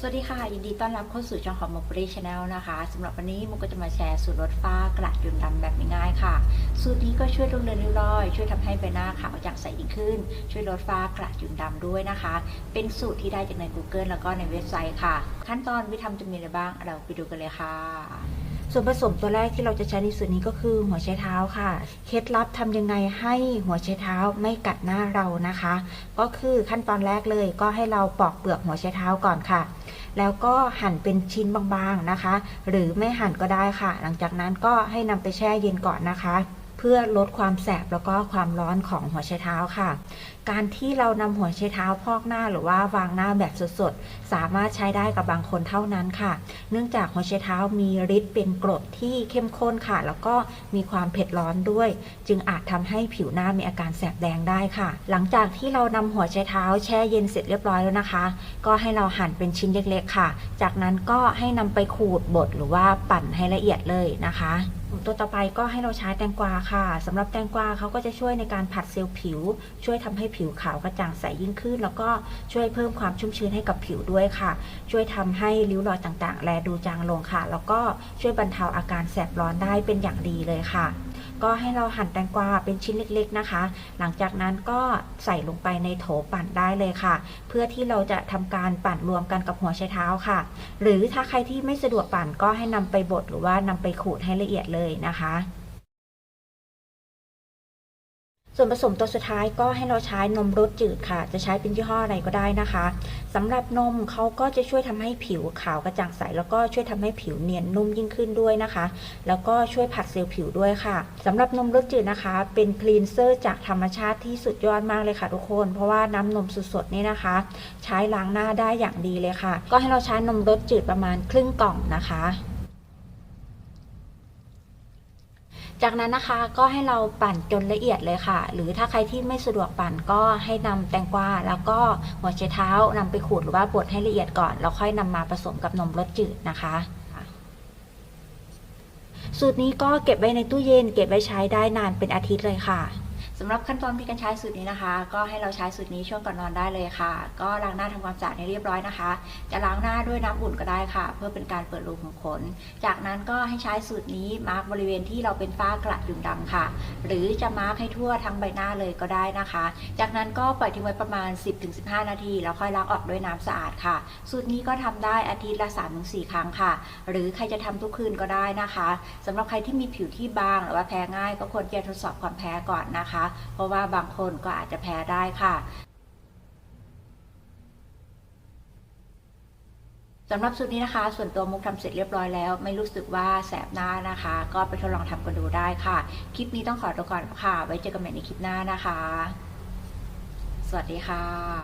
สวัสดีค่ะ ยินดีต้อนรับเข้าสู่ช่องของ m o b i l y Channel นะคะสำหรับวันนี้มุกก็จะมาแชร์สูตรลดฝ้ากระจุดดำแบบง่ายๆค่ะ สูตรนี้ก็ช่วยลดเลือนริ้วรอย ช่วยทำให้ใบหน้าขาวจากใสยิ่งขึ้น ช่วยลดฝ้ากระจุดดำด้วยนะคะ เป็นสูตรที่ได้จากใน Google แล้วก็ในเว็บไซต์ค่ะ ขั้นตอนวิธีทำจะมีอะไรบ้างเราไปดูกันเลยค่ะส่วนผสมตัวแรกที่เราจะใช้ในสูตรนี้ก็คือหัวไชเท้าค่ะ เคล็ดลับทำยังไงให้หัวไชเท้าไม่กัดหน้าเรานะคะ ก็คือขั้นตอนแรกเลยก็ให้เราปอกเปลือกหัวไชเท้าก่อนค่ะ แล้วก็หั่นเป็นชิ้นบางๆนะคะ หรือไม่หั่นก็ได้ค่ะ หลังจากนั้นก็ให้นำไปแช่เย็นก่อนนะคะ เพื่อลดความแสบแล้วก็ความร้อนของหัวไชเท้าค่ะ การที่เรานำหัวไชเท้าพอกหน้าหรือว่าวางหน้าแบบสดๆ สามารถใช้ได้กับบางคนเท่านั้นค่ะ เนื่องจากหัวไชเท้ามีฤทธิ์เป็นกรดที่เข้มข้นค่ะ แล้วก็มีความเผ็ดร้อนด้วย จึงอาจทำให้ผิวหน้ามีอาการแสบแดงได้ค่ะ หลังจากที่เรานำหัวไชเท้าแช่เย็นเสร็จเรียบร้อยแล้วนะคะ ก็ให้เราหั่นเป็นชิ้นเล็กๆค่ะ จากนั้นก็ให้นำไปขูดบดหรือว่าปั่นให้ละเอียดเลยนะคะ ตัวต่อไปก็ให้เราใช้แตงกวาค่ะสำหรับแตงกวาเขาก็จะช่วยในการผัดเซลล์ผิว ช่วยทำให้ผิวขาวกระจ่างใสยิ่งขึ้น แล้วก็ช่วยเพิ่มความชุ่มชื้นให้กับผิวด้วยค่ะ ช่วยทำให้ริ้วรอยต่างๆ แลดูจางลงค่ะ แล้วก็ช่วยบรรเทาอาการแสบร้อนได้เป็นอย่างดีเลยค่ะ ก็ให้เราหั่นแตงกวาเป็นชิ้นเล็กๆนะคะ หลังจากนั้นก็ใส่ลงไปในโถปั่นได้เลยค่ะ เพื่อที่เราจะทำการปั่นรวมกันกับหัวไชเท้าค่ะ หรือถ้าใครที่ไม่สะดวกปั่นก็ให้นำไปบดหรือว่านำไปขูดให้ละเอียดเลยนะคะ ส่วนผสมตัวสุดท้ายก็ให้เราใช้นมรสจืดค่ะ จะใช้เป็นยี่ห้ออะไรก็ได้นะคะสำหรับนมเขาก็จะช่วยทำให้ผิวขาวกระจ่างใส แล้วก็ช่วยทำให้ผิวเนียนนุ่มยิ่งขึ้นด้วยนะคะ แล้วก็ช่วยผัดเซลล์ผิวด้วยค่ะสำหรับนมรสจืดนะคะ เป็นคลีนเซอร์จากธรรมชาติที่สุดยอดมากเลยค่ะทุกคน เพราะว่าน้ำนมสดๆนี่นะคะ ใช้ล้างหน้าได้อย่างดีเลยค่ะ ก็ให้เราใช้นมรสจืดประมาณครึ่งกล่องนะคะ จากนั้นนะคะก็ให้เราปั่นจนละเอียดเลยค่ะ หรือถ้าใครที่ไม่สะดวกปั่นก็ให้นำแตงกวาแล้วก็หัวไชเท้านำไปขูดหรือว่าบดให้ละเอียดก่อนแล้วค่อยนำมาผสมกับนมรสจืดนะคะสูตรนี้ก็เก็บไว้ในตู้เย็นเก็บไว้ใช้ได้นานเป็นอาทิตย์เลยค่ะ สำหรับขั้นตอนที่การใช้สูตรนี้นะคะ ก็ให้เราใช้สูตรนี้ช่วงก่อนนอนได้เลยค่ะ ก็ล้างหน้าทำความสะอาดให้เรียบร้อยนะคะ จะล้างหน้าด้วยน้ำอุ่นก็ได้ค่ะ เพื่อเป็นการเปิดรูขุมขน จากนั้นก็ให้ใช้สูตรนี้มาร์กบริเวณที่เราเป็นฝ้ากระจุ่มดำค่ะ หรือจะมาร์กให้ทั่วทั้งใบหน้าเลยก็ได้นะคะ จากนั้นก็ปล่อยทิ้งไว้ประมาณ 10-15 นาที แล้วค่อยล้างออกด้วยน้ำสะอาดค่ะ สูตรนี้ก็ทำได้อาทิตย์ละ3-4 ครั้งค่ะ หรือใครจะทำทุกคืนก็ได้นะคะสำหรับใครที่มีผิวที่บางหรือว่าแพ้ง่าย ก็ควรจะทดสอบความแพ้ก่อนนะคะเพราะว่าบางคนก็อาจจะแพ้ได้ค่ะสำหรับสูตรนี้นะคะ ส่วนตัวมุกทำเสร็จเรียบร้อยแล้ว ไม่รู้สึกว่าแสบหน้านะคะ ก็ไปทดลองทำกันดูได้ค่ะ คลิปนี้ต้องขอตัวก่อนค่ะ ไว้เจอกันใหม่ในคลิปหน้านะคะ สวัสดีค่ะ